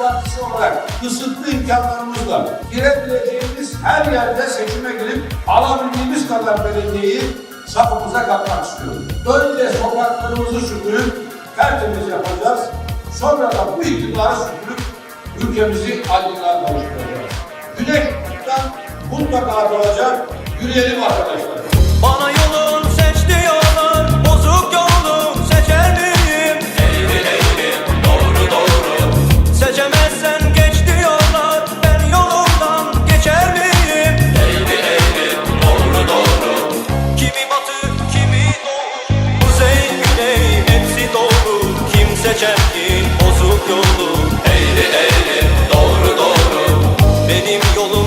Partisi olarak kısıtlı imkanlarımızla girebileceğimiz her yerde seçime girip alabildiğimiz kadar belediyeyi safımıza katmak istiyoruz. Önce sokaklarımızı süpürüp tertemiz yapacağız. Sonra da bu iktidarı süpürüp ülkemizi aydınlığa kavuşturacağız. Güneş mutlaka doğacak. Yürüyelim arkadaşlar. Bana geçerken bozuk yolu Eğri eğri doğru doğru. Benim yolum